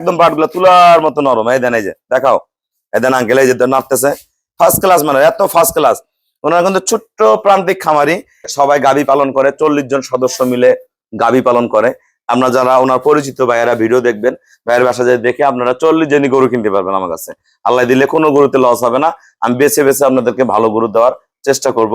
একদম বাটগুলো তুলার মতো নরম, এই দেন, এই যে, দেখাও। এই দেন আঙ্কেল এই যে নাড়তেছে। ফার্স্ট ক্লাস মানে এত ফার্স্ট ক্লাস ওনারা কিন্তু ছোট্ট প্রান্তিক খামারি। সবাই গাবি পালন করে, চল্লিশ জন সদস্য মিলে গাবি পালন করে। আমরা যারা, ওনার পরিচিত ভাইয়েরা ভিডিও দেখবেন, ভাইয়ের বাসা যায় দেখে আপনারা চল্লিশ জনই গরু কিনতে পারবেন আমার কাছে। আল্লাহ দিলে কোনো গরুতে লস হবে না। আমি বেছে বেছে আপনাদেরকে ভালো গরু দেওয়ার চেষ্টা করব।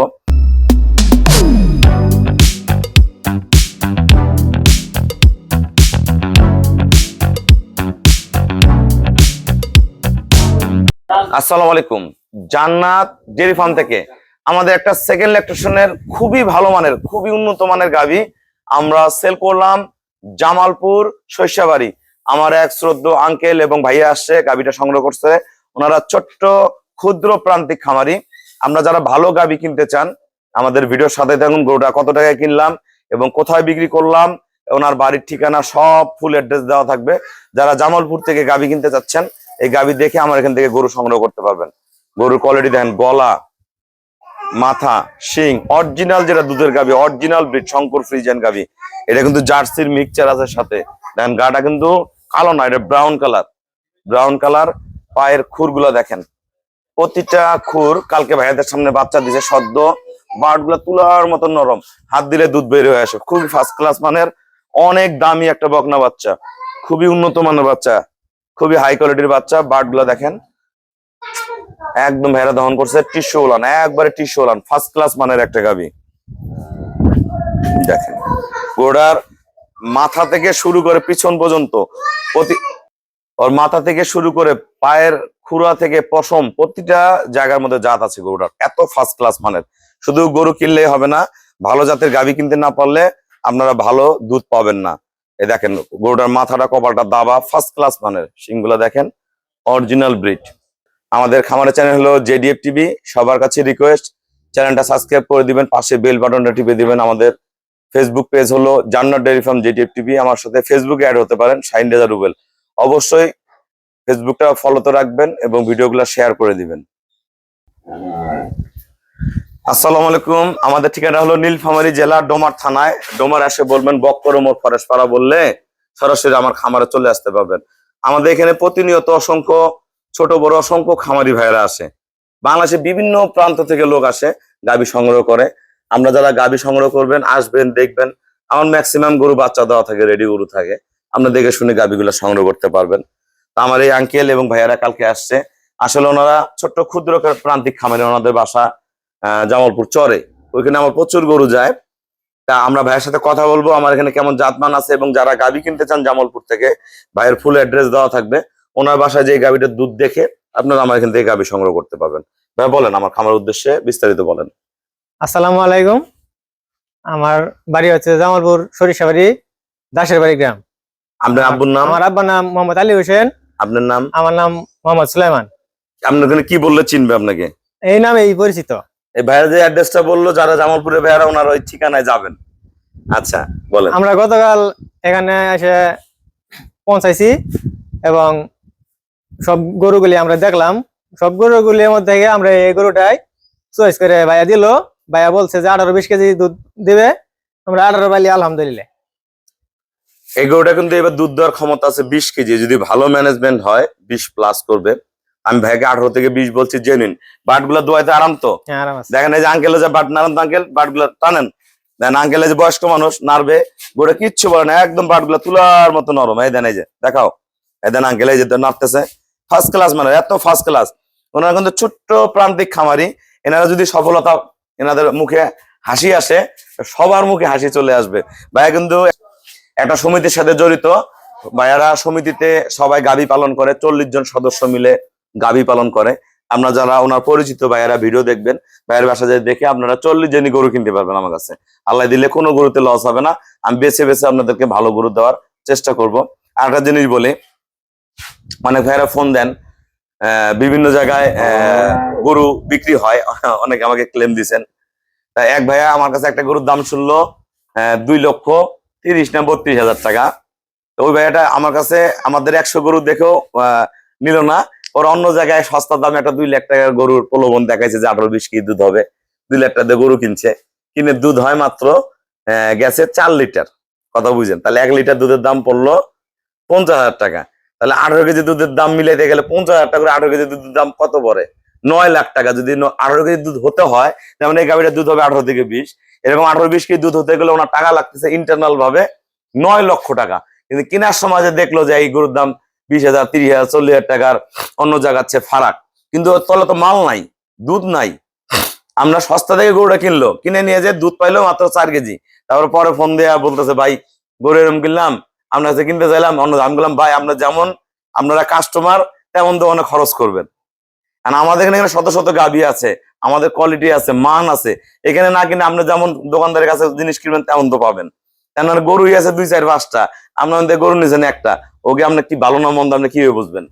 আসসালামু আলাইকুম। জান্নাত ডেরি ফার্ম থেকে আমাদের একটা সেকেন্ড ইলেকট্রিশনের খুবই ভালো মানের, খুবই উন্নত মানের গাভি আমরা সেল করলাম জামালপুর শস্যাবাড়ি। আমার এক শ্রদ্ধ আঙ্কেল এবং ভাইয়া আসছে, গাভিটা সংগ্রহ করছে। ওনারা ছোট্ট, ক্ষুদ্র প্রান্তিক খামারি। আমরা যারা ভালো গাভি কিনতে চান, আমাদের ভিডিওর সাথে থাকুন, গরুটা কত টাকায় কিনলাম এবং কোথায় বিক্রি করলাম, ওনার বাড়ির ঠিকানা সব ফুল অ্যাড্রেস দেওয়া থাকবে। যারা জামালপুর থেকে গাভি কিনতে চাচ্ছেন এই গাভি দেখে আমার এখান থেকে গরু সংগ্রহ করতে পারবেন। গরুর কোয়ালিটি দেখেন, গলা, মাথা, শিং অরিজিনাল যেটা দুধের গাভি অরিজিনাল ব্রিড শঙ্কর ফ্রিজেন গাভি। এটা কিন্তু জার্সির মিক্সচার আছে সাথে। দেখেন, গাটা কিন্তু কালো না, এটা ব্রাউন কালার ব্রাউন কালার পায়ের খুরগুলো দেখেন। প্রতিটা খুর, কালকে ভাইয়াদের সামনে বাচ্চা দিছে সদ্য বাটগুলা তুলার মতো নরম। হাত দিলে দুধ বের হয়ে আসে। খুবই ফার্স্ট ক্লাস মানের, অনেক দামি একটা বকনা বাচ্চা। খুবই উন্নত মানের বাচ্চা। খুবই হাই কোয়ালিটির বাচ্চা গুলা দেখেন। একদম ভেড়া দহন করছে টিস্যু ওলান, একবারে টিস্যু ওলান ফার্স্ট ক্লাস মানের একটা গাবি। দেখেন গোড়ার মাথা থেকে শুরু করে পিছন পর্যন্ত প্রতি ওর মাথা থেকে শুরু করে পায়ের খুরা থেকে পশম, প্রতিটা জায়গার মধ্যে জাত আছে গরুটার, এত ফার্স্ট ক্লাস মানের। শুধু গরু কিনলেই হবে না, ভালো জাতের গাবি কিনতে না পারলে আপনারা ভালো দুধ পাবেন না। এই দেখেন, গরুটার মাথাটা কপালটা দাবা ফার্স্ট ক্লাস মানের। সিংগুলো দেখেন অরিজিনাল ব্রিড আমাদের খামারের চ্যানেল হলো জেডিএফ টিভি। সবার কাছে রিকোয়েস্ট চ্যানেলটা সাবস্ক্রাইব করে দিবেন, পাশে বেল বাটনটা টিপে দিবেন। আমাদের ফেসবুক পেজ হলো জান্নাত ডেয়ারি ফার্ম জেডিএফ টিভি। আমার সাথে ফেসবুকে অ্যাড হতে পারেন শাইন রেজা রুবেল। অবশ্যই ফেসবুকটা ফলোতে রাখবেন এবং ভিডিওগুলো শেয়ার করে দিবেন। আসসালামু আলাইকুম। আমাদের ঠিকানা হলো নীলফামারী জেলা, ডোমার থানায়। ডোমার এসে বলবেন বক্করমোর ফরেশপাড়া বললে সরাসরি আমার খামারে চলে আসতে পারবেন। আমাদের এখানে প্রতিনিয়ত অসংখ্য, ছোট, বড়, অসংখ্য খামারি ভাইয়েরা আসে। বাংলাদেশে বিভিন্ন প্রান্ত থেকে লোক আসে, গাবি সংগ্রহ করে। আমরা যারা গাবি সংগ্রহ করবেন, আসবেন, দেখবেন, আমার ম্যাক্সিমাম গরু বাচ্চা দেওয়া থাকে রেডি গরু থাকে, আমরা দেখে শুনে গাবিগুলো সংগ্রহ করতে পারবেন। তা আমার এই আঙ্কেল এবং ভাইয়ারা কালকে আসছে। আসলে ওনারা ছোট্ট, ক্ষুদ্র প্রান্তিক খামারে, ওনাদের বাসা জামালপুর চরে। ওইখানে আমার প্রচুর গরু যায়। তা আমরা ভাইয়ের সাথে কথা বলব। আমার এখানে কেমন জাতমান আছে এবং যারা গাবি কিনতে চান জামালপুর থেকে ভাইয়ের ফুল অ্যাড্রেস দেওয়া থাকবে। ওনার বাসায় যে গাবিটার দুধ দেখে আপনারা আমার এখান থেকে গাবি সংগ্রহ করতে পারবেন। ভাই বলেন আমার খামার উদ্দেশ্যে বিস্তারিত বলেন। আসসালামু আলাইকুম। আমার বাড়ি হচ্ছে জামালপুর সরিষাবাড়ি দাসের বাড়ি গ্রাম। আপনার আব্বুর নাম? আমার আব্বার নাম মোহাম্মদ আলী হোসেন। আপনার নাম? আমার নাম মোহাম্মদ সুলাইমান। আপনার কি বললে চিনবে আপনাকে? এই নামে এই পরিচিত। এই ভাইয়ের যে অ্যাড্রেসটা বলল যারা জামালপুরে ভাইয়ারা ওনার ওই ঠিকানায় যাবেন। আচ্ছা বলেন। আমরা গতকাল এখানে এসে পৌঁছাইছি এবং সব গরুগুলি আমরা দেখলাম। সব গরুগুলির মধ্যে থেকে আমরা এই গরুটাই চয়েস করে ভাইয়া দিল। ভাইয়া বলছে যে আঠারো বিশ কেজি দুধ দিবে। আমরা আঠারো পাইলি আলহামদুলিল্লাহ। এই গরুটা কিন্তু এবার দুধ দেওয়ার ক্ষমতা আছে বিশ কেজি। যদি ভালো ম্যানেজমেন্ট হয় বিশ প্লাস করবে। আমি ভাইকে আঠারো থেকে বিশ বলছি জেনুইন বাটগুলা দোয়াইতে আরাম তো? হ্যাঁ দেখেন এই যে আঙ্কেল যে বাট নারান আঙ্কেল বাটগুলা টানেন। দেখেন আঙ্কেল যে বয়স্ক মানুষ নাড়বে গোটা কিচ্ছু বলে না একদম বাটগুলা তুলার মতো নরম। এই দেন এই যে দেখাও। এই দেন আঙ্কেল এই যে নাড়তেছে। ফার্স্ট ক্লাস মানে এত ফার্স্ট ক্লাস ওনারা কিন্তু ছোট্ট প্রান্তিক খামারি। এনারা যদি সফলতা এনাদের মুখে হাসি আসে সবার মুখে হাসি চলে আসবে। ভাইয়া কিন্তু একটা সমিতির সাথে জড়িত। ভাইয়ারা সমিতিতে সবাই গাবি পালন করে চল্লিশ জন সদস্য মিলে গাবি পালন করে। আমরা যারা ওনার পরিচিত ভাইয়েরা ভিডিও দেখবেন, ভাইয়ের বাসা যায় দেখে আপনারা চল্লিশ জনই গরু কিনতে পারবেন আমার কাছে। আল্লাহ দিলে কোনো গরুতে লস হবে না। আমি বেছে বেছে আপনাদেরকে ভালো গরু দেওয়ার চেষ্টা করব। আর একটা জিনিস বলি, অনেক ভাইয়েরা ফোন দেন বিভিন্ন জায়গায় গরু বিক্রি হয়। অনেকে আমাকে ক্লেম দিছেন তা এক ভাইয়া আমার কাছে একটা গরুর দাম শুনলো দুই লক্ষ তিরিশ না বত্রিশ হাজার টাকা। ওই ভাইয়াটা আমার কাছে আমাদের একশো গরু দেখেও নিল না। ওর অন্য জায়গায় সস্তা দামে একটা দুই লাখ টাকার গরুর প্রলোভন দেখাইছে যে আঠারো বিশ কেজি দুধ হবে। দুই লাখ টাকা গরু কিনছে। কিনে দুধ হয় মাত্র গেছে চার লিটার। কথা বুঝেন? তাহলে এক লিটার দুধের দাম পড়ল পঞ্চাশ হাজার টাকা। তাহলে আঠারো কেজি দুধের দাম মিলাইতে গেলে পঞ্চাশ হাজার টাকা করে আঠারো কেজি দুধের দাম কত পড়ে? নয় লাখ টাকা। যদি আঠারো কেজি দুধ হতে হয়, যেমন এই গাভীটার দুধ হবে আঠারো থেকে বিশ। এরকম আঠারো বিশ কেজি দুধ হতে গেলে ওনার টাকা লাগতেছে ইন্টারনাল ভাবে নয় লক্ষ টাকা। কিন্তু কেনার সময় যে দেখল যে এই গরুর দাম বিশ হাজার, তিরিশ হাজার, চল্লিশ হাজার টাকার অন্য জায়গার চেয়ে ফারাক। কিন্তু তলে তো মাল নাই, দুধ নাই। আমরা সস্তা থেকে গরুটা কিনলো, কিনে নিয়ে যে দুধ পাইলো মাত্র চার কেজি। তারপর পরে ফোন দেয়া বলতেছে, ভাই, গরু এরকম কিনলাম আপনার কাছে কিনতে চাইলাম, অন্য আমি বললাম, ভাই, আমরা যেমন, আপনারা কাস্টমার তেমন দোকানে খরচ করবেন। কারণ আমাদের এখানে শত শত গাবি আছে, আমাদের কোয়ালিটি আছে, মান আছে। এখানে না কিনে আপনি যেমন দোকানদারের কাছে জিনিস কিনবেন, তেমন তো পাবেন। কেন গরুই আছে দুই, চার, পাঁচটা। আপনার গরু নিয়েছেন একটা। ওকে আপনি কি ভালো না মন্দ আপনি কীভাবে বুঝবেন?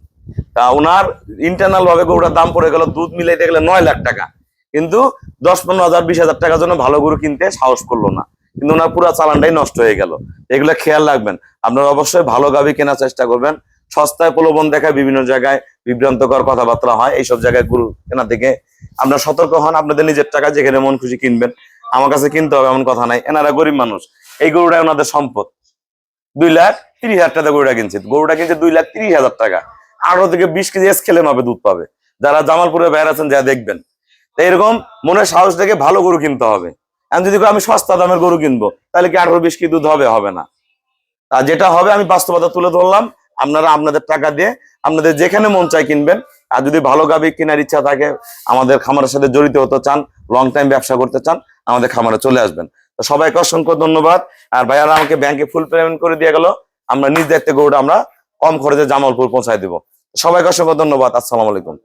তা ওনার ইন্টারনাল ভাবে গরুটার দাম পড়ে গেল, দুধ মিলাইতে গেলে নয় লাখ টাকা। কিন্তু দশ, পনেরো হাজার, বিশ হাজার টাকার জন্য ভালো গরু কিনতে সাহস করল না। কিন্তু ওনার পুরো চালানটাই নষ্ট হয়ে গেল। এগুলো খেয়াল রাখবেন। আপনারা অবশ্যই ভালো গাবি কেনার চেষ্টা করবেন। সস্তায় প্রলোভন দেখায় বিভিন্ন জায়গায় বিভ্রান্তকর কথাবার্তা হয়। এইসব জায়গায় গরু কেনা থেকে আপনারা সতর্ক হন। আপনাদের নিজের টাকা যেখানে মন খুশি কিনবেন। আমার কাছে কিনতে হবে এমন কথা নাই। এনারা গরিব মানুষ। এই গরুটাই ওনাদের সম্পদ। দুই লাখ তিরিশ হাজার টাকা গরুটা কিনছে। গরুটা কিনছে দুই লাখ তিরিশ হাজার টাকা। আঠারো থেকে বিশ কেজি এস খেলে মাপে দুধ পাবে। যারা জামালপুরে বাইরে আছেন, যা দেখবেন। এরকম মনে সাহস থেকে ভালো গরু কিনতে হবে। এখন যদি আমি সস্তা দামের গরু কিনবো, তাহলে কি আঠারো বিশ কেজি দুধ হবে? হবে না। তা যেটা হবে, আমি বাস্তবতা তুলে ধরলাম। আপনারা আপনাদের টাকা দিয়ে আপনাদের যেখানে মন চাই কিনবেন। আর যদি ভালো গাবি কেনার ইচ্ছা থাকে, আমাদের খামারের সাথে জড়িত হতে চান লং টাইম ব্যবসা করতে চান, আমাদের খামারে চলে আসবেন। তো সবাইকে অসংখ্য ধন্যবাদ। আর ভাইয়ারা আমাকে ব্যাংকে ফুল পেমেন্ট করে দিয়ে গেল। আমরা নিজ দায়িত্বে গরুটা আমরা কম খরচে জামালপুর পৌঁছায় দিব। সবাইকে অসংখ্য ধন্যবাদ। আসসালামু আলাইকুম।